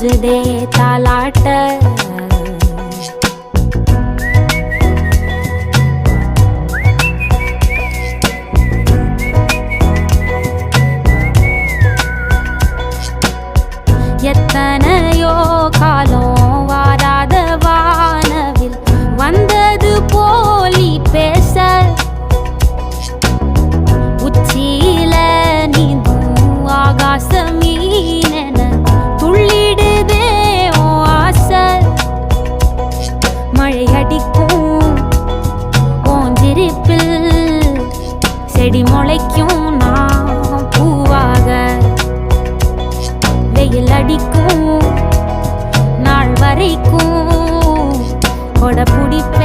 கொஞ்சுதே தாலாட்ட. எத்தனை மழையடிக்கும் ஓஞ்சிருப்பில் செடி முளைக்கும். நான் பூவாக வெயில் அடிக்கும். நாள் வரைக்கும் கொடை பிடிப்பு